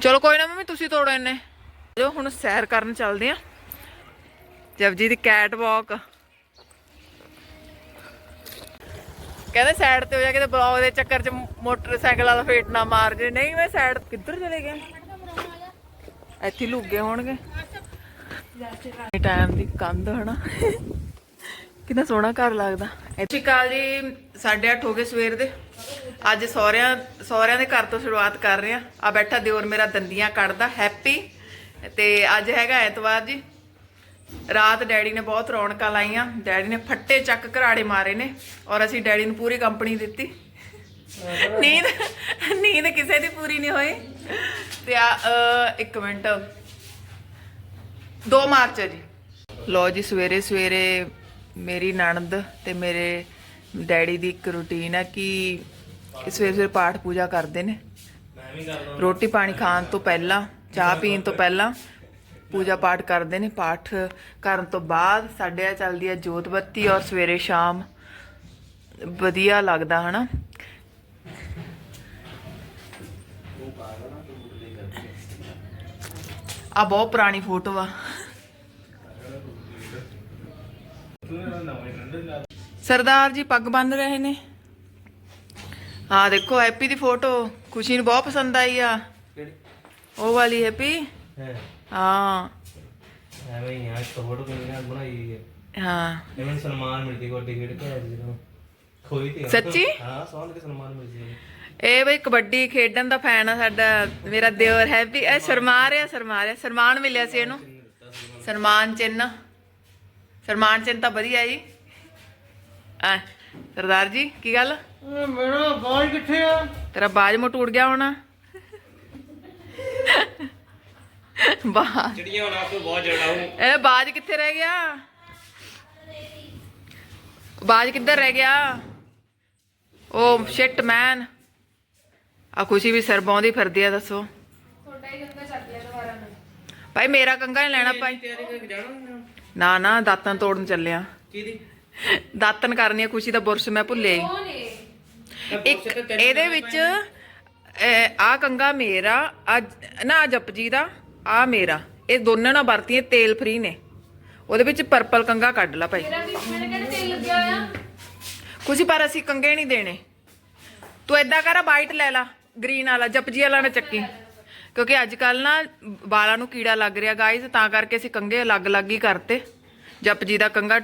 ਚਲੋ ਕੋਈ ਨਾ ਮੰਮੀ ਤੁਸੀਂ ਤੋੜੋ ਇਹਨੇ ਜੋ ਹੁਣ ਸੈਰ ਕਰਨ ਚੱਲਦੇ ਆ। ਜਪਜੀ ਦੀ ਕੈਟ ਵਾਕ ਕਹਿੰਦੇ ਸਾਈਡ ਤੇ ਹੋ ਜਾ ਕੇ ਬਲੌਗ ਦੇ ਚੱਕਰ 'ਚ ਮੋਟਰਸਾਈਕਲ ਵਾਲਾ ਫੇਟ ਨਾ ਮਾਰ ਜੇ। ਨਹੀਂ ਮੈਂ ਸਾਈਡ ਕਿੱਧਰ ਚਲੇ ਗਏ ਇੱਥੇ ਗਏ ਹੋਣਗੇ। ਟਾਈਮ ਦੀ ਕੰਧ ਹਨਾ। ਕਿੰਨਾ ਸੋਹਣਾ ਘਰ ਲੱਗਦਾ। ਇੱਥੇ ਕਾਲ ਜੀ 8:30 ਹੋ ਗਏ ਸਵੇਰ ਦੇ। ਅੱਜ ਸਹੁਰਿਆਂ ਸਹੁਰਿਆਂ ਦੇ ਘਰ ਤੋਂ ਸ਼ੁਰੂਆਤ ਕਰ ਰਹੇ ਆ ਆ ਬੈਠਾ ਦਿਓਰ ਮੇਰਾ ਦੰਦੀਆਂ ਕੱਢਦਾ, ਹੈਪੀ। ਤੇ ਅੱਜ ਹੈਗਾ ਐਤਵਾਰ ਜੀ। ਰਾਤ ਡੈਡੀ ਨੇ ਬਹੁਤ ਰੌਣਕਾਂ ਲਾਈਆਂ। ਡੈਡੀ ਨੇ ਫੱਟੇ ਚੱਕ ਘਰਾੜੇ ਮਾਰੇ ਨੇ ਔਰ ਅਸੀਂ ਡੈਡੀ ਨੂੰ ਪੂਰੀ ਕੰਪਨੀ ਦਿੱਤੀ। ਨੀਂਦ ਨੀਂਦ ਕਿਸੇ ਦੀ ਪੂਰੀ ਨਹੀਂ ਹੋਈ। ਤੇ ਆ ਇੱਕ ਮਿੰਟ। 2 ਮਾਰਚ ਹੈ ਜੀ। ਲੋ ਜੀ, ਸਵੇਰੇ ਸਵੇਰੇ ਮੇਰੀ ਨਣਦ ਤੇ ਮੇਰੇ ਡੈਡੀ ਦੀ ਇੱਕ ਰੁਟੀਨ ਹੈ ਕਿ ਸਵੇਰੇ ਸਵੇਰੇ ਪਾਠ ਪੂਜਾ ਕਰਦੇ ਨੇ। ਰੋਟੀ ਪਾਣੀ ਖਾਣ ਤੋਂ ਪਹਿਲਾਂ, ਚਾਹ ਪੀਣ ਤੋਂ ਪਹਿਲਾਂ ਪੂਜਾ ਪਾਠ ਕਰਦੇ ਨੇ। ਪਾਠ ਕਰਨ ਤੋਂ ਬਾਅਦ ਸਾਡੇ ਆ ਚੱਲਦੀ ਹੈ ਜੋਤ ਬੱਤੀ ਔਰ ਸਵੇਰੇ ਸ਼ਾਮ। ਵਧੀਆ ਲੱਗਦਾ, ਹਨਾ? ਆ ਬਹੁਤ ਪੁਰਾਣੀ ਫੋਟੋ ਆ। ਸਰਦਾਰ ਜੀ ਪੱਗ ਬੰਨ ਰਹੇ ਨੇ। ਆ ਦੇਖੋ ਹੈਪੀ ਦੀ ਫੋਟੋ ਖੁਸ਼ੀ ਨੂੰ ਬਹੁਤ ਪਸੰਦ ਆਈ ਆ। ਉਹ ਵਾਲੀ ਹੈਪੀ। ਹੈ। ਐਵੇਂ ਹੀ ਆ ਫੋਟੋ ਕਿੰਨੀ ਬਣਾਈ ਹੈ ਹਾਂ। ਇਹ ਮੈਨੂੰ ਸਨਮਾਨ ਮਿਲ ਗਿਆ ਗੋਡੀ ਖੇਡ ਕੇ ਸੀ ਜਦੋਂ। ਖੋਈ ਤੇ ਸੱਚੀ? ਹਾਂ ਸੌਂਦ ਕੇ ਸਨਮਾਨ ਮਿਲ ਗਿਆ ਇਹ ਬਈ ਕਬੱਡੀ ਖੇਡਣ ਦਾ ਫੈਨ ਆ ਸਾਡਾ ਮੇਰਾ ਦਿਓਰ ਹੈਪੀ। ਇਹ ਸ਼ਰਮਾ ਰਿਹਾ ਸ਼ਰਮਾ ਰਿਹਾ ਸਨਮਾਨ ਮਿਲਿਆ ਸੀ ਇਹਨੂੰ। ਸਨਮਾਨ ਚਿੰਨ ਸਨਮਾਨ ਚਿੰਨ ਤਾਂ ਵਧੀਆ ਜੀ। ਆ ਸਰਦਾਰ ਜੀ ਕੀ ਗੱਲ? ਮੇਰਾ ਬਾਲ ਕਿੱਥੇ ਆ? ਤੇਰਾ ਬਾਜ ਮੋਟ ਉੜ ਗਿਆ ਹੋਣਾ। ਬਾਜ। ਚਿੜੀਆਂ ਹੁਣ ਆਪਕੋ ਬਹੁਤ ਜੜਾਉਂ ਇਹ ਬਾਜ ਕਿੱਥੇ ਰਹਿ ਗਿਆ? ਬਾਜ ਕਿੱਧਰ ਰਹਿ ਗਿਆ? ਓ ਸ਼ਿਟ ਮੈਨ ਆ ਖੁਸ਼ੀ ਵੀ ਸਿਰ ਬਾਉਂਦੀ ਫਿਰਦੀ ਆ ਦੱਸੋ। ਭਾਈ ਮੇਰਾ ਕੰਗਾ ਨਹੀਂ ਲੈਣਾ ਭਾਈ। ਤਿਆਰੀ ਕਰਕੇ ਜਾਣਾ ਨਾ ਨਾ ਦਾਤਨ ਤੋੜਨ ਚੱਲਿਆ। ਕਿਹਦੀ? ਦਾਤਨ ਕਰਨੀ ਆ ਖੁਸ਼ੀ ਦਾ ਬੁਰਸ਼ ਮੈਂ ਭੁੱਲੇ ਇੱਕ ਇਹਦੇ ਵਿੱਚ ਆ ਕੰਗਾ ਮੇਰਾ ਆ ਨਾ ਜਪਜੀ ਦਾ ਆ ਮੇਰਾ। ਇਹ ਦੋਨਾਂ ਨਾਲ ਵਰਤੀਆਂ ਤੇਲ ਫ੍ਰੀ ਨੇ। ਉਹਦੇ ਵਿੱਚ ਪਰਪਲ ਕੰਗਾ ਕੱਢ ਲਾ ਭਾਈ। ਕੁਝ ਪਰ ਅਸੀਂ ਕੰਗੇ ਨਹੀਂ ਦੇਣੇ। ਤੂੰ ਏਦਾਂ ਕਰ ਵਾਈਟ ਲੈ ਲਾ ਗ੍ਰੀਨ ਵਾਲਾ ਜਪਜੀ ਵਾਲਾ ਨਾ ਚੱਕੀ। ਕਿਉਂਕਿ ਅੱਜ ਕੱਲ ਨਾ ਬਾਲਾਂ ਨੂੰ ਕੀੜਾ ਲੱਗ ਰਿਹਾ ਗਾਇਜ਼ ਤਾਂ ਕਰਕੇ ਅਸੀਂ ਕੰਗੇ ਅਲੱਗ-ਅਲੱਗ ਹੀ ਕਰਤੇ। ਜਪਜੀ ਦਾ ਕੰਗਾ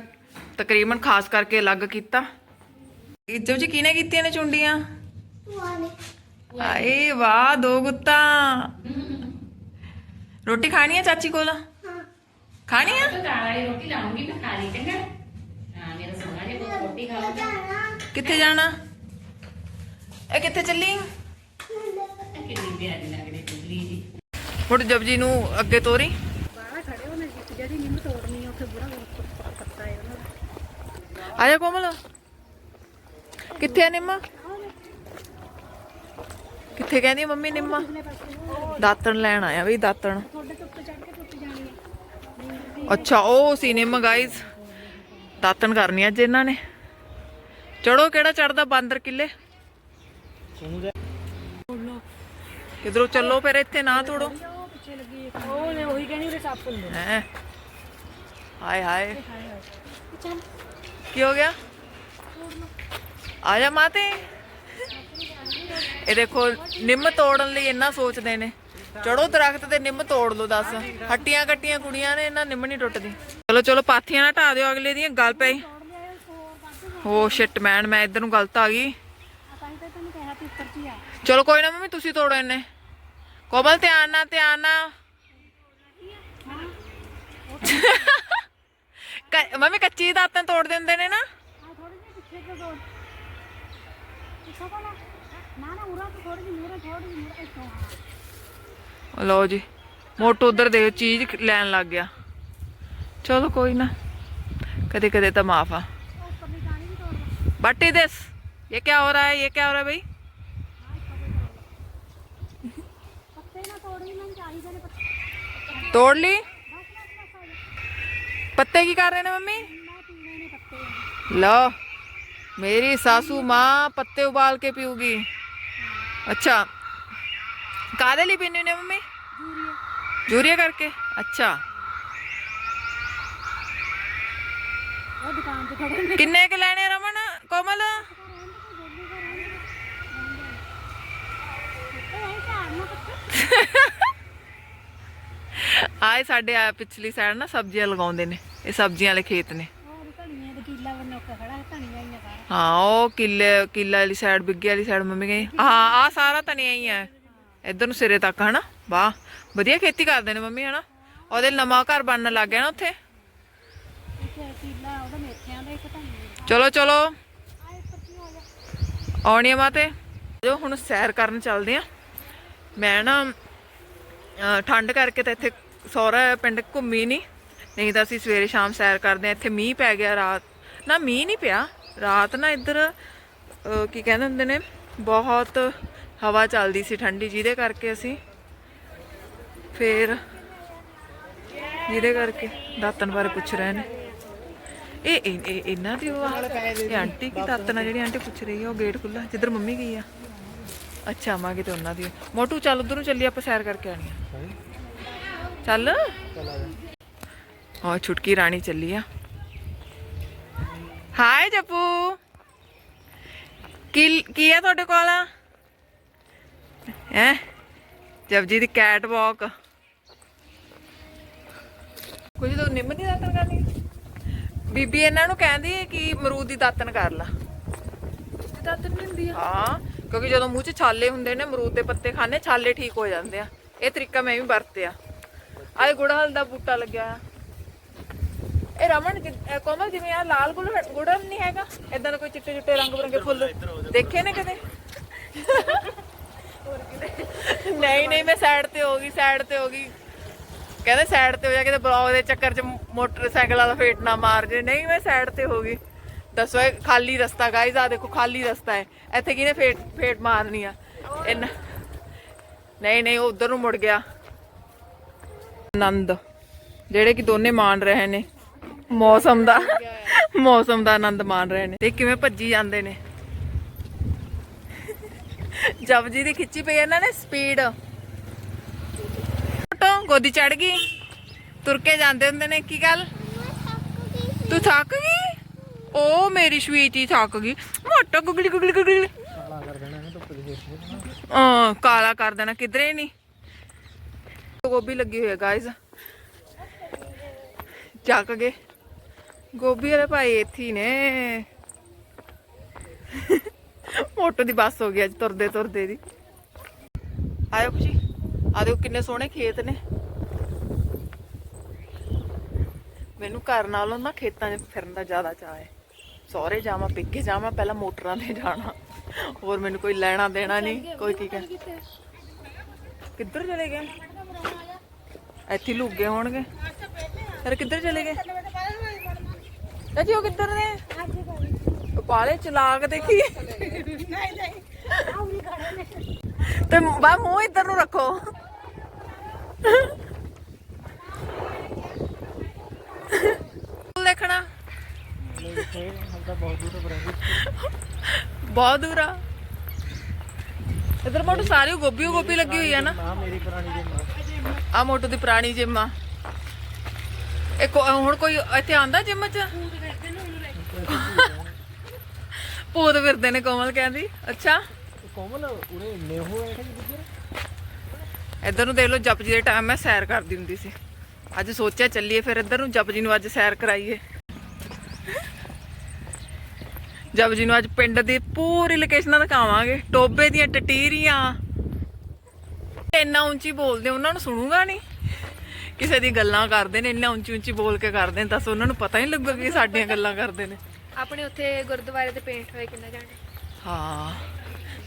ਤਕਰੀਬਨ ਖਾਸ ਕਰਕੇ ਅਲੱਗ ਕੀਤਾ। ਇੱਜੋ ਜੀ ਕਿਨੇ ਕੀਤੀਆਂ ਨੇ ਚੁੰਡੀਆਂ? ਆਏ ਵਾਹ ਦੋ ਗੁੱਤਾ। ਰੋਟੀ ਖਾਣੀ ਆ ਚਾਚੀ ਕੋਲ? ਖਾਣੀ ਆ? ਕਿੱਥੇ ਜਾਣਾ? ਇਹ ਕਿੱਥੇ ਚੱਲੀ? ਕਿੰਨੀ ਪਿਆਰੀ ਲੱਗਦੀ ਹੁਣ ਜਪਜੀ ਨੂੰ ਅੱਗੇ ਤੋਰੀ। ਬਾਹਰ ਖੜੇ ਹੋ ਨਾ ਜਿਹੜੀ ਨਿੰਮ ਤੋੜਨੀ ਹੈ ਉੱਥੇ ਬੁਰਾ ਪੱਤਾ ਹੈ ਉਹਨਾਂ ਦਾ। ਆ ਜਾ ਕੋਮਲ। ਕਿੱਥੇ ਆ ਨਿੰਮ? ਕਿੱਥੇ ਕਹਿੰਦੀ ਮੰਮੀ ਨਿੰਮ? ਦਾਤਣ ਲੈਣ ਆਇਆ ਵੀ ਦਾਤਣ। ਤੁਹਾਡੇ ਤੋਂ ਉੱਤੇ ਚੜ ਕੇ ਟੁੱਟ ਜਾਣੀ ਹੈ ਅੱਛਾ ਉਹ ਸੀ ਨਿੰਮ ਗਾਇਸ ਦਾਤਣ ਕਰਨੀ ਅੱਜ ਇਹਨਾਂ ਨੇ। ਚੜੋ ਕਿਹੜਾ ਚੜਦਾ ਬਾਂਦਰ ਕਿੱਲੇ? ਕਿਧਰੋਂ ਚੱਲੋ ਫਿਰ ਇੱਥੇ ਨਾ ਤੋੜੋ। ਉਹੀ ਕਹਿੰਦੀ ਉਹਦੇ ਸੱਪ ਹੁੰਦੇ ਹੈ? ਹਾਏ ਹਾਏ। ਚੱਲ ਕੀ ਹੋ ਗਿਆ? ਆ ਜਾ ਮਾਤੇ। ਇਹ ਦੇਖੋ ਨਿੰਮ ਤੋੜਨ ਲਈ ਇੰਨਾ ਸੋਚਦੇ ਨੇ। ਚੜੋ ਦਰਖਤ ਤੇ ਨਿੰਮ ਤੋੜ ਲਓ ਦੱਸ। ਹੱਟੀਆਂ ਕੱਟੀਆਂ ਕੁੜੀਆਂ ਨੇ ਇਹਨਾਂ ਨਿੰਮ ਨਹੀਂ ਟੁੱਟਦੀ। ਚਲੋ ਚਲੋ ਪਾਥੀਆਂ ਨਾ ਢਾ ਦਿਓ ਅਗਲੇ ਦੀਆਂ ਗੱਲ ਪਈ। ਹੋ ਸ਼ਿਟ ਮੈਨ ਮੈਂ ਇੱਧਰ ਨੂੰ ਗਲਤ ਆ ਗਈ। ਤਾਂ ਹੀ ਤਾਂ ਤੂੰ ਹੀ ਚਲੋ ਕੋਈ ਨਾ ਮੰਮੀ ਤੁਸੀਂ ਤੋੜੋ ਇਹਨੇ। ਕੋਮਲ ਧਿਆਨ ਨਾਲ ਧਿਆਨ ਨਾਲ। ਕ- ਮੰਮੀ ਕੱਚੀ ਦਾਤਾਂ ਤੋੜ ਦਿੰਦੇ ਨੇ ਨਾ ਆ ਥੋੜੀ ਜਿਹੀ ਪਿੱਛੇ ਤੋਂ ਦੋ ਪਿੱਛੇ ਕੋਲ ਨਾ ਨਾ ਉਰਾ ਤੋਂ ਥੋੜੀ ਜਿਹੀ ਮੂਰੇ ਥੋੜੀ ਜਿਹੀ ਮੂਰੇ ਇੱਥੋਂ ਹਾਂ ਲਓ ਜੀ ਮੋਟੋ ਉਧਰ ਦੇਖੋ ਚੀਜ਼ ਲੈਣ ਲੱਗ ਗਿਆ ਚਲੋ ਕੋਈ ਨਾ ਕਦੇ ਕਦੇ ਤਾਂ ਮਾਫ ਆ ਉਹ ਉੱਪਰਲੀ ਟਾਣੀ ਵੀ ਤੋੜ ਲਾ बट दिस ये क्या हो रहा है ये क्या हो रहा है भाई ਪੱਤੇ ਨਾ ਤੋੜੀ ਮੈਂ ਚਾਹੀਦੇ ਨੇ ਪੱਤੇ तोड़ ली ਬਸ ਬਸ ਬਸ ਆ ਜਾ पत्ते की कर रहे ना मम्मी? लो मेरी सासू माँ पत्ते उबाल के पीऊगी। अच्छा कादे ली पीने ने मम्मी? जूरिया करके अच्छा। किन्ने के लेने रमन? कोमल? ਆਏ ਸਾਡੇ ਆ ਪਿਛਲੀ ਸਾਈਡ ਨਾ ਸਬਜ਼ੀਆਂ ਲਗਾਉਂਦੇ ਨੇ, ਇਹ ਸਬਜ਼ੀਆਂ ਵਾਲੇ ਖੇਤ ਨੇ। ਹਾਂ, ਉਹ ਕਿੱਲੇ, ਕਿੱਲਾ ਵਾਲੀ ਸਾਈਡ ਬਿੱਗੇ ਵਾਲੀ ਸਾਈਡ ਮੰਮੀ ਗਈ ਹਾਂ ਆ ਸਾਰਾ ਧਨੀਆ ਹੀ ਆ ਇੱਧਰ ਨੂੰ ਸਿਰੇ ਤੱਕ, ਹਨਾ? ਵਾਹ, ਵਧੀਆ ਖੇਤੀ ਕਰਦੇ ਨੇ ਮੰਮੀ, ਹਨਾ? ਉਹਦੇ ਨਵਾਂ ਘਰ ਬਣਨ ਲੱਗ ਗਿਆ ਨਾ ਉੱਥੇ। ਚਲੋ ਚਲੋ। ਆਉਣੀ ਆ ਮਾਤੇ। ਜੋ ਹੁਣ ਸੈਰ ਕਰਨ ਚੱਲਦੇ ਆ। ਮੈਂ ਨਾ ਠੰਡ ਕਰਕੇ ਤਾਂ ਇੱਥੇ ਸਹੁਰਾ ਪਿੰਡ ਘੁੰਮੀ ਨਹੀਂ ਨਹੀਂ ਤਾਂ ਅਸੀਂ ਸਵੇਰੇ ਸ਼ਾਮ ਸੈਰ ਕਰਦੇ ਆ ਇੱਥੇ ਮੀਂਹ ਪੈ ਗਿਆ ਰਾਤ। ਨਾ ਮੀਂਹ ਨਹੀਂ ਪਿਆ, ਰਾਤ ਨਾ ਇੱਧਰ ਕੀ ਕਹਿੰਦੇ ਹੁੰਦੇ ਨੇ, ਬਹੁਤ ਹਵਾ ਚੱਲਦੀ ਸੀ ਠੰਡੀ, ਜਿਹਦੇ ਕਰਕੇ ਅਸੀਂ ਫੇਰ ਜਿਹਦੇ ਕਰਕੇ ਦਾਤਨ ਬਾਰੇ ਪੁੱਛ ਰਹੇ ਨੇ। ਇਹ, ਇਹ- ਇਹਨਾਂ ਦੀ ਉਹ ਇਹ ਆਂਟੀ ਕੀ ਦਾਤਨ ਆ, ਜਿਹੜੀ ਆਂਟੀ ਪੁੱਛ ਰਹੀ ਆ, ਉਹ ਗੇਟ ਖੁੱਲਾ ਜਿੱਧਰ ਮੰਮੀ ਗਈ ਆ। ਅੱਛਾ, ਆਵਾਂਗੇ ਤੇ ਉਹਨਾਂ ਦੀ। ਮੋਟੂ, ਚੱਲ ਉਧਰ ਨੂੰ ਚੱਲੀ ਆਪਾਂ ਸੈਰ ਕਰਕੇ ਆਣੀ ਆ। ਚੱਲ। ਹਾਂ ਛੁਟਕੀ ਰਾਣੀ ਚੱਲੀ ਆ। ਹਾਏ ਜੱਪੂ। ਕੀ ਕੀ ਆ ਤੁਹਾਡੇ ਕੋਲ? ਹੈ? ਜਪਜੀ ਦੀ ਕੈਟ ਵਾਕ ਕੁਝ ਤਾਂ ਨਿੰਮ ਦੀ ਦਾਤਨ ਕਰਨੀ ਬੀਬੀ ਇਹਨਾਂ ਨੂੰ ਕਹਿੰਦੀ ਹੈ ਕਿ ਅਮਰੂਦ ਦੀ ਦਾਤਨ ਕਰ ਲਾ। ਦਾਤਨ ਨਹੀਂ ਹੁੰਦੀ ਹਾਂ ਕਿਉਂਕਿ ਜਦੋਂ ਮੂੰਹ 'ਚ ਛਾਲੇ ਹੁੰਦੇ ਨੇ ਅਮਰੂਦ ਦੇ ਪੱਤੇ ਖਾਣੇ ਛਾਲੇ ਠੀਕ ਹੋ ਜਾਂਦੇ ਆ। ਇਹ ਤਰੀਕਾ ਮੈਂ ਵੀ ਵਰਤਿਆ। ਆਏ ਗੁੜਹਲ ਦਾ ਬੂਟਾ ਲੱਗਿਆ ਆ ਇਹ ਰਮਨ ਕਿ- ਇਹ ਕੋਮਲ ਜਿਵੇਂ ਆ? ਲਾਲ ਗੁੜ ਗੁੜਹਲ ਨਹੀਂ ਹੈਗਾ? ਇਦਾਂ ਦਾ ਕੋਈ ਚਿੱਟੇ ਚਿੱਟੇ ਰੰਗ ਬਰੰਗੇ ਫੁੱਲ ਦੇਖੇ ਨੇ ਕਦੇ? ਨਹੀਂ ਨਹੀਂ ਮੈਂ ਸਾਈਡ ਤੇ ਹੋ ਗਈ ਸਾਈਡ ਤੇ ਹੋ ਗਈ। ਕਹਿੰਦੇ ਸਾਈਡ ਤੇ ਹੋ ਜਾ ਕਿਤੇ ਬਲੌਗ ਦੇ ਚੱਕਰ 'ਚ ਮੋਟਰਸਾਈਕਲ ਵਾਲਾ ਫੇਟ ਨਾ ਮਾਰ ਜੇ। ਨਹੀਂ ਮੈਂ ਸਾਈਡ ਤੇ ਹੋ ਗਈ। ਦੱਸੋ ਇਹ ਖਾਲੀ ਰਸਤਾ ਗਾਇਜ਼ ਆ ਦੇਖੋ ਖਾਲੀ ਰਸਤਾ ਹੈ। ਇੱਥੇ ਕਿਹਨੇ ਫੇਟ ਫੇਟ ਮਾਰਨੀ ਆ? ਇੰਨਾ ਨਹੀਂ ਨਹੀਂ ਉਹ ਉਧਰ ਨੂੰ ਮੁੜ ਗਿਆ। ਆਨੰਦ। ਜਿਹੜੇ ਕਿ ਦੋਨੇ ਮਾਣ ਰਹੇ ਨੇ। ਮੌਸਮ ਦਾ। ਮੌਸਮ ਦਾ ਆਨੰਦ ਮਾਣ ਰਹੇ ਨੇ। ਤੇ ਕਿਵੇਂ ਭੱਜੀ ਜਾਂਦੇ ਨੇ? ਜਪਜੀ ਦੀ ਖਿੱਚੀ ਪਈ ਇਹਨਾਂ ਨੇ ਸਪੀਡ। ਟੋ ਗੋਦੀ ਚੜ ਗਈ। ਤੁਰ ਕੇ ਜਾਂਦੇ ਹੁੰਦੇ ਨੇ ਕੀ ਗੱਲ? ਤੂੰ ਥੱਕ ਗਈ? ਓ ਮੇਰੀ ਸਵੀਟੀ ਥੱਕ ਗਈ। ਮੋਟਾ ਗੁਗਲੀ ਗੁਗਲੀ ਗੁਗਲੀ ਕਾਲਾ ਕਰ ਦੇਣਾ ਕਾਲਾ ਕਰ ਦੇਣਾ। ਕਿਧਰੇ ਨਹੀਂ ਗੋਭੀ ਲੱਗੀ ਹੋਈ ਹੈ ਗਾਇਜ਼ ਚੱਕ ਗਏ ਗੋਭੀ ਵਾਲੇ ਭਾਈ ਇੱਥੇ ਹੀ ਨੇ। ਮੋਟੋ ਦੀ ਬੱਸ ਹੋ ਗਈ ਅੱਜ ਤੁਰਦੇ ਤੁਰਦੇ ਦੀ। ਆਇਓ ਖੁਸ਼ੀ। ਆ ਦੇਖੋ ਕਿੰਨੇ ਸੋਹਣੇ ਖੇਤ ਨੇ। ਮੈਨੂੰ ਘਰ ਨਾਲੋਂ ਨਾ ਖੇਤਾਂ 'ਚ ਫਿਰਨ ਦਾ ਜ਼ਿਆਦਾ ਚਾਅ ਹੈ। ਸਹੁਰੇ ਜਾਵਾਂ ਪਿੱਕੇ ਜਾਵਾਂ ਪਹਿਲਾਂ ਮੋਟਰਾਂ ਤੇ ਜਾਣਾ। ਹੋਰ ਮੈਨੂੰ ਕੋਈ ਲੈਣਾ ਦੇਣਾ ਨਹੀਂ। ਕੋਈ ਕੀ ਕਹਿ ਕਿੱਧਰ ਚਲੇ ਗਏ? ਇੱਥੇ ਹੀ ਲੁੱਕ ਹੋਣਗੇ। ਫਿਰ ਕਿੱਧਰ ਚਲੇ ਗਏ? ਚਾਚੀ, ਉਹ ਕਿੱਧਰ ਨੇ? ਪਾਲੇ ਚਲਾਕ ਦੇਖੀ। ਤੇ ਬਾ ਮੂੰਹ ਇੱਧਰ ਨੂੰ ਰੱਖੋ। ਦੇਖਣਾ। ਬਹੁਤ ਦੂਰ ਆ। ਇਧਰ ਮੋਟੂ ਸਾਰੀ ਗੋਭੀ ਗੋਭੀ ਲੱਗੀ ਹੋਈ ਆ ਨਾ। ਮੇਰੀ ਪੁਰਾਣੀ ਜਿੰਮ ਆ ਮੋਟੂ ਦੀ ਪੁਰਾਣੀ ਜਿਮ ਆ। ਇਹ ਕੋ- ਹੁਣ ਕੋਈ ਇੱਥੇ ਆਂਦਾ ਜਿਮ ਚ? ਭੂਤ ਫਿਰਦੇ ਨੇ ਕੋਮਲ ਕਹਿੰਦੀ। ਅੱਛਾ। ਕੋਮਲ ਉਰੇ ਨੇਹੋ ਹੈ ਕਿ ਜਿੱਧਰ ਇੱਧਰ ਨੂੰ ਦੇਖ ਲਓ ਜਪਜੀ ਦੇ ਟਾਈਮ ਮੈਂ ਸੈਰ ਕਰਦੀ ਹੁੰਦੀ ਸੀ। ਅੱਜ ਸੋਚਿਆ ਚੱਲੀਏ ਫਿਰ ਇੱਧਰ ਨੂੰ ਜਪਜੀ ਨੂੰ ਅੱਜ ਸੈਰ ਕਰਾਈਏ। ਜਪਜੀ ਨੂੰ ਅੱਜ ਪਿੰਡ ਦੀ ਪੂਰੀ ਲੋਕੇਸ਼ਨਾਂ ਦਿਖਾਵਾਂਗੇ। ਟੋਬੇ ਦੀਆਂ ਟਟੀਰੀਆਂ ਇੰਨਾ ਉੱਚੀ ਬੋਲਦੇ ਉਹਨਾਂ ਨੂੰ ਸੁਣੂਗਾ ਨਹੀਂ? ਕਿਸੇ ਦੀ ਗੱਲਾਂ ਕਰਦੇ ਨੇ ਇੰਨਾ ਉੱਚੀ ਉੱਚੀ ਬੋਲ ਕੇ ਕਰਦੇ ਨੇ ਦੱਸ ਉਹਨਾਂ ਨੂੰ ਪਤਾ ਹੀ ਲੱਗੂਗਾ ਕਿ ਸਾਡੀਆਂ ਗੱਲਾਂ ਕਰਦੇ ਨੇ। ਆਪਣੇ ਉੱਥੇ ਗੁਰਦੁਆਰੇ ਤੇ ਪੇਂਟ ਹੋਏ ਕਿੰਨਾ ਜਾਣੇ? ਹਾਂ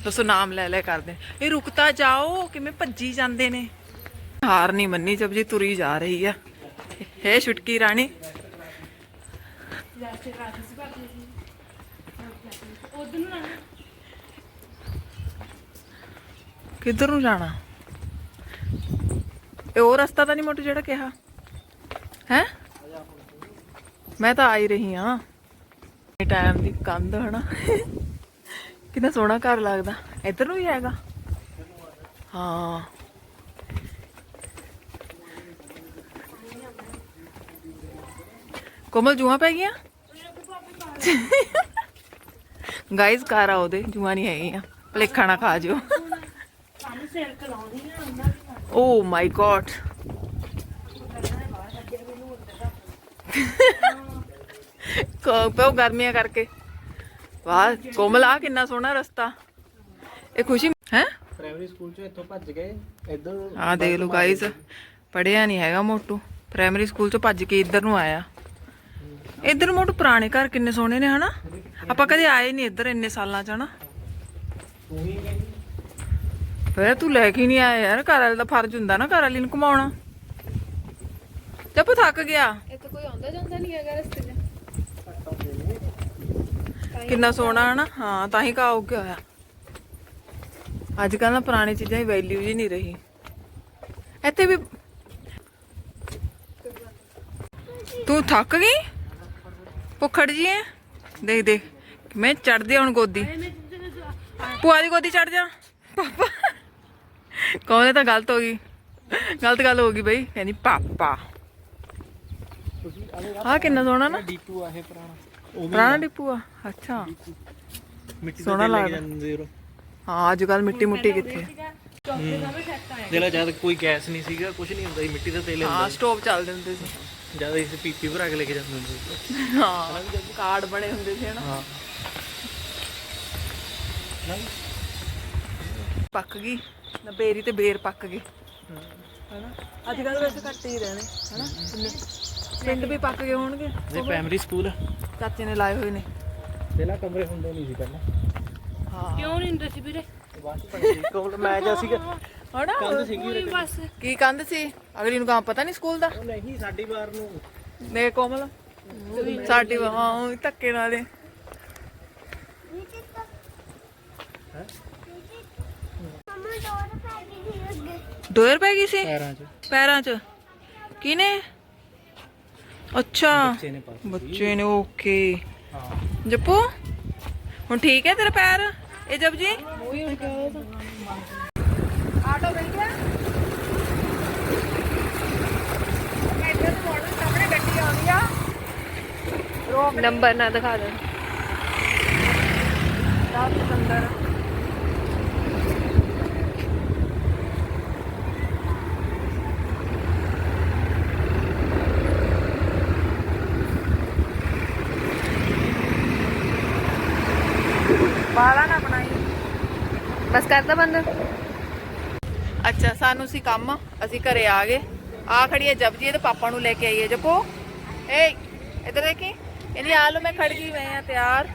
ਦੱਸੋ ਨਾਮ ਲੈ ਲੈ ਕਰਦੇ। ਇਹ ਰੁਕਤਾ ਜਾਓ ਕਿਵੇਂ ਭੱਜੀ ਜਾਂਦੇ ਨੇ? ਹਾਰ ਨਹੀਂ ਮੰਨੀ ਜਬ ਜੀ ਤੁਰੀ ਜਾ ਰਹੀ ਆ। ਹੈ ਛੁਟਕੀ ਰਾਣੀ। ਕਿੱਧਰ ਨੂੰ ਜਾਣਾ? ਇਹ ਉਹ ਰਸਤਾ ਤਾਂ ਨਹੀਂ ਮੋਟੂ ਜਿਹੜਾ ਕਿਹਾ। ਹੈ? ਮੈਂ ਤਾਂ ਆਈ ਰਹੀ ਆ ਟਾਈਮ ਦੀ ਕੰਧ ਹਨਾ। ਕਿੰਨਾ ਸੋਹਣਾ ਘਰ ਲੱਗਦਾ। ਇੱਧਰ ਨੂੰ ਹੀ ਹੈਗਾ। ਹਾਂ। ਕੋਮਲ, ਜੂਆ ਪੈ ਗਈਆਂ? ਗਾਇਜ਼ ਘਰ ਉਹਦੇ। ਜੂਆ ਨਹੀਂ ਹੈਗੀਆਂ। ਭਲੇ ਖਾਣਾ ਖਾ ਜਿਓ। ਸਾਨੂੰ ਸਿਰ ਕਲਾਉਂਦੀਆਂ ਓ ਮਾਈ ਗॉड ਕੋ ਪੋ ਗਰਮੀਆਂ ਕਰਕੇ। ਵਾਹ ਕੋਮਲ ਆ ਕਿੰਨਾ ਸੋਹਣਾ ਰਸਤਾ। ਇਹ ਖੁਸ਼ੀ ਹੈ? ਪ੍ਰਾਇਮਰੀ ਸਕੂਲ ਚੋਂ ਇੱਥੋਂ ਭੱਜ ਗਏ ਇੱਧਰ ਆ ਦੇਖ ਲਓ ਗਾਇਸ ਪੜਿਆ ਨਹੀਂ ਹੈਗਾ ਮੋਟੂ। ਪ੍ਰਾਇਮਰੀ ਸਕੂਲ ਚੋਂ ਭੱਜ ਕੇ ਇੱਧਰ ਨੂੰ ਆਇਆ। ਇੱਧਰ ਮੋਟੂ ਪੁਰਾਣੇ ਘਰ ਕਿੰਨੇ ਸੋਹਣੇ ਨੇ ਹਨਾ? ਆਪਾਂ ਕਦੇ ਆਏ ਨਹੀਂ ਇੱਧਰ ਇੰਨੇ ਸਾਲਾਂ ਚ ਹਨਾ? ਤੂੰ ਹੀ ਗਈ ਫਿਰ ਤੂੰ ਲੈ ਕੇ ਨਹੀਂ ਆਇਆ ਯਾਰ ਘਰ ਵਾਲੇ ਦਾ ਫਰਜ਼ ਹੁੰਦਾ ਨਾ ਘਰ ਵਾਲੀ ਨੂੰ ਘੁਮਾਉਣਾ। ਜੱਪੂ ਥੱਕ ਗਿਆ। ਇੱਥੇ ਕੋਈ ਆਉਂਦਾ ਜਾਂਦਾ ਨਹੀਂ ਹੈਗਾ ਰਸਤੇ 'ਚ। ਕਿੰਨਾ ਸੋਹਣਾ ਹਨਾ? ਹਾਂ ਤਾਂ ਹੀ ਕਾ ਗਿਆ ਹੋਇਆ। ਅੱਜ ਕੱਲ ਨਾ ਪੁਰਾਣੀ ਚੀਜ਼ਾਂ ਦੀ ਵੈਲਿਊ ਜੀ ਨਹੀਂ ਰਹੀ। ਇੱਥੇ ਵੀ ਤੂੰ ਥੱਕ ਗਈ? ਭੁੱਖੜ ਜੀ ਐ ਦੇਖ ਦੇਖ। ਮੈਂ ਚੜਦੀ ਹੁਣ ਗੋਦੀ। ਭੂਆ ਦੀ ਗੋਦੀ ਚੜ ਜਾ। ਪਾਪਾ। ਕੌਣੇ ਤਾਂ ਗਲਤ ਹੋ ਗਈ? ਗਲਤ ਗੱਲ ਹੋ ਗਈ ਬਈ। ਕਹਿੰਦੀ ਪਾਪਾ। ਆ ਕਿੰਨਾ ਸੋਹਣਾ ਨਾ। ਡੀਪੂ ਆ ਇਹ ਪੁਰਾਣਾ। ਪੁਰਾਣਾ ਡਿਪੂ ਆ? ਅੱਛਾ। ਮਿੱਟੀ ਸੋਹਣਾ ਲੱਗਦਾ। ਜਾਂਦੇ ਹਾਂ ਅੱਜ ਕੱਲ ਮਿੱਟੀ ਮੁੱਟੀ ਕਿੱਥੇ ਜਿਹੜਾ ਜਦ ਕੋਈ ਗੈਸ ਨਹੀਂ ਸੀਗਾ ਕੁਝ ਨਹੀਂ ਹੁੰਦਾ ਸੀ ਮਿੱਟੀ ਦਾ ਤੇਲ ਹਾਂ ਸਟੋਵ ਚੱਲਦੇ ਹੁੰਦੇ ਸੀ। ਜਦ ਇਸ ਪੀਪੀ ਭਰਾ ਕੇ ਲੈ ਕੇ ਜਾਂਦੇ ਹੁੰਦੇ ਸੀ। ਹਾਂ। ਕਾਰਡ ਬਣੇ ਹੁੰਦੇ ਸੀ ਹਨਾ? ਹਾਂ। ਪੱਕ ਗਈ। ਨਾ ਬੇਰੀ ਤੇ ਬੇਰ ਪੱਕ ਗਏ। ਹਨਾ? ਅੱਜ ਕੱਲ ਵੈਸੇ ਘੱਟ ਹੀ ਰਹਿਣੇ ਹਨਾ? ਪਿੰਡ- ਪਿੰਡ ਵੀ ਪੱਕ ਗਏ ਹੋਣਗੇ। ਇਹ ਪ੍ਰਾਇਮਰੀ ਸਕੂਲ ਚਾਚੇ ਨੇ ਲਾਏ ਹੋਏ ਨੇ। ਪਹਿਲਾਂ ਕਮਰੇ ਹੁੰਦੇ ਨਹੀਂ ਸੀ ਪਹਿਲਾਂ। ਹਾਂ। ਕਿਉਂ ਨਹੀਂ ਹੁੰਦੇ ਸੀ ਵੀਰੇ? ਬਾਅਦ ਚ ਪਤਾ ਸੀ ਕੋਲ ਮੈਂ ਜਾ ਸੀਗਾ। ਹਣਾ ਕੰਧ ਸੀਗੀ ਉਰੇ ਬਸ। ਕੀ ਕੰਧ ਸੀ? ਅਗਲੀ ਨੂੰ ਕਹਾਂ ਪਤਾ ਨਹੀਂ ਸਕੂਲ ਦਾ? ਨਹੀਂ ਸਾਡੀ ਵਾਰ ਨੂੰ। ਨੇ ਕੋਮਲ। ਸਾਡੀ ਹਾਂ ਧੱਕੇ ਨਾਲ ਹੀ। ਦੋ ਰੁਪਏ ਗਈ ਸੀ ਪੈਰਾਂ 'ਚ ਪੈਰਾਂ 'ਚ ਕਿਨੇ ਅੱਛਾ ਬੱਚੇ ਨੇ ਪਾ ਬੱਚੇ ਨੇ ਓਕੇ ਹਾਂ ਜੱਪੂ ਹੁਣ ਠੀਕ ਹੈ ਤੇਰਾ ਪੈਰ ਇਹ ਜਬ ਜੀ ਆਟੋ ਮਿਲ ਗਿਆ ਇੱਧਰ ਨੂੰ ਮੋੜਨ ਸਾਹਮਣੇ ਗੱਡੀ ਆਉਂਦੀ ਆ ਨੰਬਰ ਨਾ ਦਿਖਾ ਦੇ ਰਾਤ ਅੰਦਰ ਕਰਦਾ ਬੰਦ? ਅੱਛਾ ਸਾਨੂੰ ਸੀ ਕੰਮ ਅਸੀਂ ਘਰੇ ਆ ਗਏ। ਆ ਖੜੀ ਹੈ ਜਪਜੀ ਇਹਦੇ ਪਾਪਾ ਨੂੰ ਲੈ ਕੇ ਆਈ ਹੈ। ਜਪੋ ਏ ਇਧਰ ਦੇਖੀ? ਇਹਦੀ ਆ ਲੋ ਮੈਂ ਖੜ ਗਈ ਮੈਂ ਆ ਤਿਆਰ।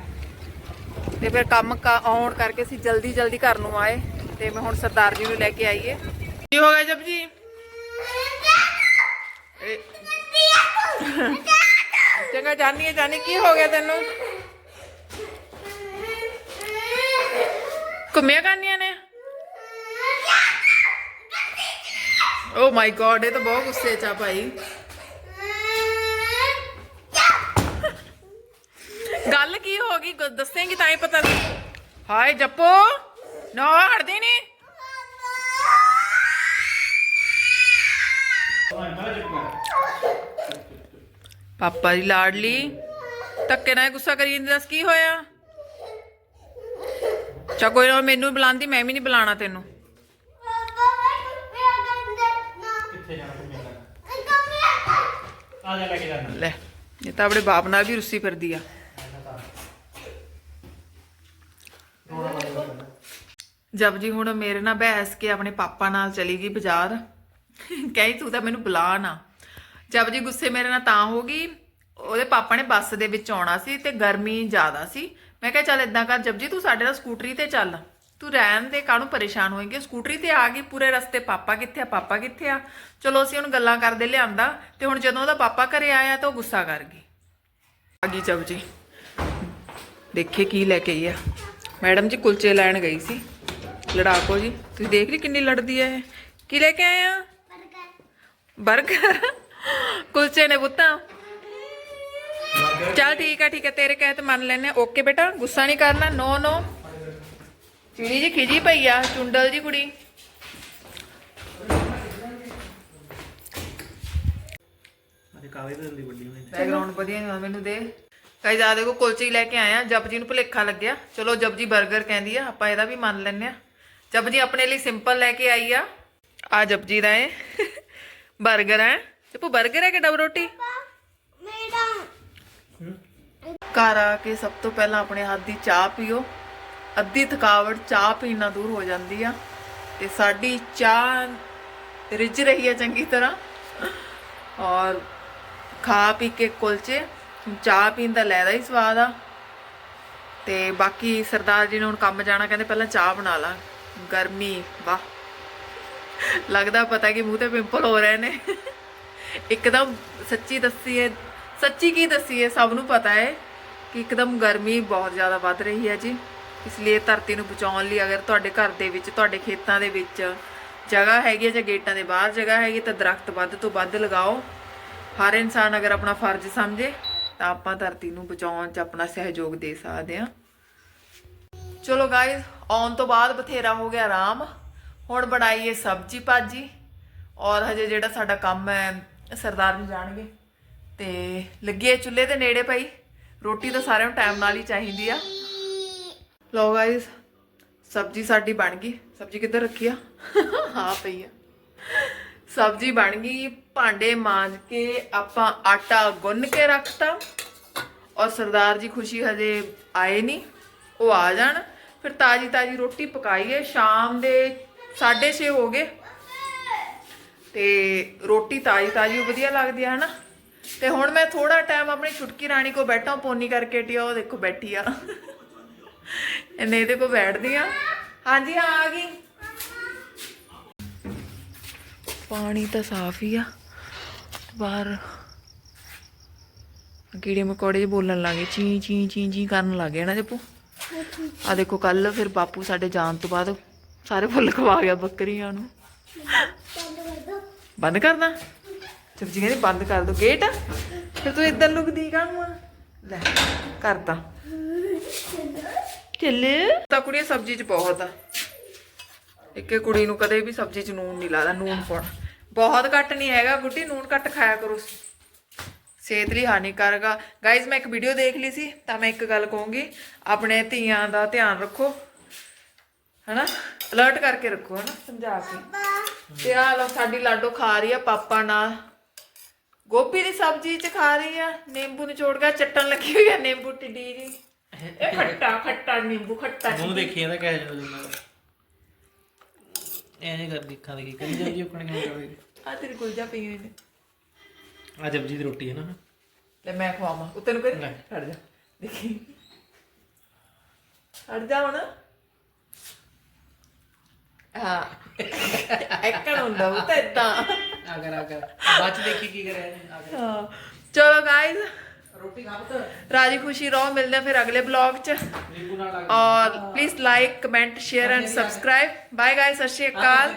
ਤੇ ਫਿਰ ਕੰਮ ਕਾ- ਆਉਣ ਕਰਕੇ ਅਸੀਂ ਜਲਦੀ ਜਲਦੀ ਘਰ ਨੂੰ ਆਏ ਤੇ ਮੈਂ ਹੁਣ ਸਰਦਾਰ ਜੀ ਨੂੰ ਲੈ ਕੇ ਆਈਏ ਕੀ ਹੋ ਗਿਆ ਜਪਜੀ? ਚੰਗਾ ਜਾਨੀ ਹੈ ਜਾਨੀ ਕੀ ਹੋ ਗਿਆ ਤੈਨੂੰ? ਘੁੰਮਿਆ ਕਰਨੀਆਂ ਨੇ? ਓ ਮਾਈ ਗॉड ਇਹ ਤਾਂ ਬਹੁਤ ਗੁੱਸੇ ਚ ਆ ਭਾਈ। ਗੱਲ ਕੀ ਹੋ ਗਈ? ਗੁ- ਦੱਸੇਂਗੀ ਤਾਂ ਹੀ ਪਤਾ ਹਾਏ ਜੱਪੋ, ਨਾ ਹਟਦੀ ਨਹੀਂ ਪਾਪਾ ਦੀ ਲਾਡਲੀ। ਧੱਕੇ ਨਾਲ ਗੁੱਸਾ ਕਰੀ ਜਾਂਦੀ, ਦੱਸ ਕੀ ਹੋਇਆ? ਚਾ ਕੋਈ ਨਾ ਮੈਨੂੰ ਬੁਲਾਉਂਦੀ ਮੈਂ ਵੀ ਨਹੀਂ ਬੁਲਾਣਾ ਤੈਨੂੰ। ਕਿੱਥੇ ਜਾਣਾ ਤੂੰ ਮੇਰੇ ਆ ਜਾ ਲੈ ਕੇ ਜਾਣਾ ਲੈ ਇਹ ਤਾਂ ਆਪਣੇ ਬਾਪ ਨਾਲ ਵੀ ਰੁੱਸੀ ਫਿਰਦੀ ਆ। ਜਬ ਜੀ ਹੁਣ ਮੇਰੇ ਨਾਲ ਬਹਿਸ ਕੇ ਆਪਣੇ ਪਾਪਾ ਨਾਲ ਚਲੀ ਗਈ ਬਾਜ਼ਾਰ। ਕਹੀ ਤੂੰ ਤਾਂ ਮੈਨੂੰ ਬੁਲਾ ਨਾ। ਜਬ ਜੀ ਗੁੱਸੇ ਮੇਰੇ ਨਾਲ ਤਾਂ ਹੋ ਗਈ। ਉਹਦੇ ਪਾਪਾ ਨੇ ਬੱਸ ਦੇ ਵਿੱਚ ਆਉਣਾ ਸੀ ਤੇ ਗਰਮੀ ਜ਼ਿਆਦਾ ਸੀ। ਮੈਂ ਕਿਹਾ ਚੱਲ ਇਦਾਂ ਕਰ ਜਬ ਜੀ ਤੂੰ ਸਾਡੇ ਨਾਲ ਸਕੂਟਰੀ ਤੇ ਚੱਲ। ਤੂੰ ਰਹਿਣ ਦੇ ਕਾਹਨੂੰ ਪਰੇਸ਼ਾਨ ਹੋਏਂਗੇ? ਸਕੂਟਰੀ ਤੇ ਆ ਗਈ ਪੂਰੇ ਰਸਤੇ ਪਾਪਾ ਕਿੱਥੇ ਆ ਪਾਪਾ ਕਿੱਥੇ ਆ? ਚਲੋ ਅਸੀਂ ਹੁਣ ਗੱਲਾਂ ਕਰਦੇ ਲਿਆਂਦਾ ਤੇ ਹੁਣ ਜਦੋਂ ਉਹਦਾ ਪਾਪਾ ਘਰੇ ਆਇਆ ਤਾਂ ਉਹ ਗੁੱਸਾ ਕਰ ਗਈ। ਆ ਗਈ ਜਬ ਜੀ ਦੇਖੇ ਕੀ ਲੈ ਕੇ ਆਈ ਆ। ਮੈਡਮ ਜੀ ਕੁਲਚੇ ਲੈਣ ਗਈ ਸੀ। ਲੜਾਕੋ ਜੀ ਤੁਸੀਂ ਦੇਖ ਲਈ ਕਿੰਨੀ ਲੜਦੀ ਹੈ ਕੀ ਲੈ ਕੇ ਆਏ ਆ? ਬਰਗਰ। ਕੁਲਚੇ ਨੇ ਪੁੱਤਾਂ। ਚੱਲ ਠੀਕ ਆ ਠੀਕ ਆ ਤੇਰੇ ਕਹਿ ਤੇ ਮੰਨ ਲੈਨੇ ਓਕੇ ਬੇਟਾ ਗੁੱਸਾ ਨਹੀਂ ਕਰਨਾ ਨੋ ਨੋ। ਚਿੜੀ ਜੀ ਖਿਜੀ ਪਈ ਆ ਚੁੰਡਲ ਜੀ ਕੁੜੀ। ਕਾਵੇ ਦੇ ਦੀ ਵੱਡੀ ਹੋਈ ਬੈਕਗ੍ਰਾਉਂਡ ਵਧੀਆ ਨਹੀਂ ਮੈਨੂੰ ਦੇ। ਕਈ ਜਾ ਦੇਖੋ ਕੁਲਚੀ ਲੈ ਕੇ ਆਇਆ ਜਪਜੀ ਨੂੰ ਭੁਲੇਖਾ ਲੱਗਿਆ। ਚਲੋ ਜਪਜੀ 버ਗਰ ਕਹਿੰਦੀ ਆ ਆਪਾਂ ਇਹਦਾ ਵੀ ਮੰਨ ਲੈਨੇ ਆ। ਜਪਜੀ ਆਪਣੇ ਲਈ ਸਿੰਪਲ ਲੈ ਕੇ ਆਈ ਆ। ਆ ਜਪਜੀ ਦਾ ਹੈ 버ਗਰ ਹੈ। ਤੇ ਬਰਗਰ ਹੈ ਕਿ ਡਬ ਰੋਟੀ? ਘਰ ਆ ਕੇ ਸਭ ਤੋਂ ਪਹਿਲਾਂ ਆਪਣੇ ਹੱਥ ਦੀ ਚਾਹ ਪੀਓ। ਅੱਧੀ ਥਕਾਵਟ ਚਾਹ ਪੀਣ ਨਾਲ ਦੂਰ ਹੋ ਜਾਂਦੀ ਆ। ਤੇ ਸਾਡੀ ਚਾਹ ਰਿੱਝ ਰਹੀ ਹੈ ਚੰਗੀ ਤਰ੍ਹਾਂ। ਔਰ ਖਾ ਪੀ ਕੇ ਕੁਲਚੇ ਚਾਹ ਪੀਣ ਦਾ ਲੈਦਾ ਹੀ ਸਵਾਦ ਆ। ਤੇ ਬਾਕੀ ਸਰਦਾਰ ਜੀ ਨੇ ਹੁਣ ਕੰਮ ਜਾਣਾ, ਕਹਿੰਦੇ ਪਹਿਲਾਂ ਚਾਹ ਬਣਾ ਲਾ। ਗਰਮੀ, ਵਾਹ। ਲੱਗਦਾ ਪਤਾ ਕਿ ਮੂੰਹ ਤੇ ਪਿੰਪਲ ਹੋ ਰਹੇ ਨੇ। ਇੱਕਦਮ ਸੱਚੀ ਦੱਸੀ ਹੈ ਸੱਚੀ ਕੀ ਦੱਸੀਏ, ਸਭ ਨੂੰ ਪਤਾ ਹੈ ਕਿ ਇੱਕਦਮ ਗਰਮੀ ਬਹੁਤ ਜ਼ਿਆਦਾ ਵੱਧ ਰਹੀ ਹੈ ਜੀ। ਇਸ ਲਈ ਧਰਤੀ ਨੂੰ ਬਚਾਉਣ ਲਈ ਅਗਰ ਤੁਹਾਡੇ ਘਰ ਦੇ ਵਿੱਚ, ਤੁਹਾਡੇ ਖੇਤਾਂ ਦੇ ਵਿੱਚ ਜਗ੍ਹਾ ਹੈਗੀ ਹੈ ਜਾਂ ਗੇਟਾਂ ਦੇ ਬਾਹਰ ਜਗ੍ਹਾ ਹੈਗੀ ਤਾਂ ਦਰਖਤ ਵੱਧ ਤੋਂ ਵੱਧ ਲਗਾਓ। ਹਰ ਇਨਸਾਨ ਅਗਰ ਆਪਣਾ ਫਰਜ਼ ਸਮਝੇ, ਤਾਂ ਆਪਾਂ ਧਰਤੀ ਨੂੰ ਬਚਾਉਣ 'ਚ ਆਪਣਾ ਸਹਿਯੋਗ ਦੇ ਸਕਦੇ ਹਾਂ। ਚਲੋ ਗਾਇਸ ਆਉਣ ਤੋਂ ਬਾਅਦ ਬਥੇਰਾ ਹੋ ਗਿਆ ਆਰਾਮ। ਹੁਣ ਬਣਾਈਏ ਸਬਜੀ ਭਾਜੀ ਔਰ ਹਜੇ ਜਿਹੜਾ ਸਾਡਾ ਕੰਮ ਹੈ ਸਰਦਾਰ ਜੀ ਜਾਣਗੇ। ਤੇ ਲੱਗੇ ਚੁੱਲ੍ਹੇ ਦੇ ਨੇੜੇ ਭਾਈ ਰੋਟੀ ਤਾਂ ਸਾਰਿਆਂ ਨੂੰ ਟਾਈਮ ਨਾਲ ਹੀ ਚਾਹੀਦੀ ਆ। ਲੋ ਗਾਇਸ ਸਬਜੀ ਸਾਡੀ ਬਣ ਗਈ। ਸਬਜੀ ਕਿੱਧਰ ਰੱਖੀ ਆ? ਹਾਂ ਪਈ ਆ। ਸਬਜੀ ਬਣ ਗਈ। ਭਾਂਡੇ ਮਾਂਜ ਕੇ ਆਪਾਂ ਆਟਾ ਗੁੰਨ ਕੇ ਰੱਖਤਾ। ਔਰ ਸਰਦਾਰ ਜੀ ਖੁਸ਼ੀ ਹਜੇ ਆਏ ਨਹੀਂ। ਉਹ ਆ ਜਾਣ। ਫਿਰ ਤਾਜੀ ਤਾਜੀ ਰੋਟੀ ਪਕਾਈਏ। ਸ਼ਾਮ ਦੇ 6:30 ਹੋ ਗਏ। ਤੇ ਰੋਟੀ ਤਾਜੀ ਤਾਜੀ ਵਧੀਆ ਲੱਗਦੀ ਹੈ ਹਨਾ? ਤੇ ਹੁਣ ਮੈਂ ਥੋੜਾ ਟਾਈਮ ਆਪਣੀ ਛੁਟਕੀ ਰਾਣੀ ਕੋ ਬੈਠਾ ਪੋਨੀ ਕਰਕੇ ਟਿਆ ਉਹ ਦੇਖੋ ਬੈਠੀ ਆ। ਇਹਨੇ ਇਹਦੇ ਕੋ ਬੈਠਦੀ ਆ। ਹਾਂਜੀ ਹਾਂ ਆ ਗਈ। ਪਾਣੀ ਤਾਂ ਸਾਫ਼ ਹੀ ਆ ਬਾਹਰ ਕੀੜੇ ਮਕੌੜੇ ਜਿਹੇ ਬੋਲਣ ਲੱਗੇ ਚੀ ਚੀ ਚੀ ਚੀ ਕਰਨ ਲੱਗੇ ਨਾ ਜੱਪੂ। ਆ ਦੇਖੋ ਕੱਲ ਫਿਰ ਬਾਪੂ ਸਾਡੇ ਜਾਣ ਤੋਂ ਬਾਅਦ ਸਾਰੇ ਫੁੱਲ ਖਵਾ ਗਿਆ ਬੱਕਰੀਆਂ ਨੂੰ। ਬੰਦ ਕਰਦਾ ਸਬਜੀ ਕਹਿੰਦੀ ਬੰਦ ਕਰ ਦੋ ਗੇਟ ਫਿਰ ਤੂੰ ਇੱਧਰ ਲੁਕਦੀ ਕਾਹਨੂੰ ਆ? ਲੈ ਕਰਤਾ। ਚੱਲ। ਤਾਂ ਕੁੜੀਆਂ ਸਬਜੀ ਚ ਬਹੁਤ ਆ। ਇੱਕੇ ਕੁੜੀ ਨੂੰ ਕਦੇ ਵੀ ਸਬਜੀ ਚ ਨੂਨ ਨਹੀਂ ਲਾਦਾ ਨੂਨ ਪਾਉਣਾ। ਬਹੁਤ ਘੱਟ ਨਹੀਂ ਹੈਗਾ ਗੁੱਡੀ ਨੂਨ ਘੱਟ ਖਾਇਆ ਕਰੋ। ਸਿਹਤ ਲਈ ਹਾਨੀਕਾਰਕ ਆ। ਗਾਇਜ਼ ਮੈਂ ਇੱਕ ਵੀਡੀਓ ਦੇਖ ਲਈ ਸੀ ਤਾਂ ਮੈਂ ਇੱਕ ਗੱਲ ਕਹੂੰਗੀ। ਆਪਣੇ ਧੀਆਂ ਦਾ ਧਿਆਨ ਰੱਖੋ। ਹਨਾ? ਅਲਰਟ ਕਰਕੇ ਰੱਖੋ ਹਨਾ? ਸਮਝਾ ਕੇ। ਤੇ ਆ ਲੋ ਸਾਡੀ ਲਾਡੋ ਖਾ ਰਹੀ ਆ ਪਾਪਾ ਨਾਲ। ਗੋਭੀ ਦੀ ਸਬਜ਼ੀ ਚ ਖਾ ਰਹੀ ਆ ਨਿੰਬੂ ਨਿਚੋੜ ਕੇ ਚੱਟਣ ਲੱਗੀ ਹੋਈ ਆ ਨਿੰਬੂ ਟਿੱਡੀ ਜੀ। ਇਹ ਖੱਟਾ ਖੱਟਾ ਨਿੰਬੂ ਖੱਟਾ ਮੂੰਹ ਦੇਖੀ ਇਹਦਾ ਕਹਿ ਜਾਂਦਾ। ਜਿੰਨਾ ਐ ਨਹੀਂ ਕਰ ਦੇਖਾਂ ਦੇ ਕੀ ਕਰੀ ਜਾਂਦੀ ਆਪਣੀ ਗੱਲ ਕਰੇ ਆ ਤੇਰੀ ਗੁਲਜਾ ਪਈ ਹੋਈ ਨੇ। ਆ ਜਪਜੀ ਦੀ ਰੋਟੀ ਹੈ ਨਾ ਲੈ ਮੈਂ ਖਵਾਵਾਂ ਉੱਤੇ ਨੂੰ ਕਰੀ। ਛੱਡ ਜਾ। ਦੇਖੀ। ਛੱਡ ਜਾ ਹੁਣ। ਹਾਂ। ਐਕਣ ਹੁੰਦਾ ਉਹ ਤਾਂ ਇਦਾਂ ਅਗਰ ਅਗਰ। ਬਾਅਦ ਚ ਦੇਖੀ ਕੀ ਕਰਿਆ ਇਹਨੇ ਆ ਕੇ। ਹਾਂ। ਚਲੋ ਗਾਇਜ਼ ਰੋਟੀ ਖਾ ਪੁੱਤ। ਰਾਜੀ ਖੁਸ਼ੀ ਰਹੋ ਮਿਲਦੇ ਹਾਂ ਫਿਰ ਅਗਲੇ ਬਲੌਗ 'ਚ। ਔਰ please like comment share and subscribe bye guys Sat Sri Akal.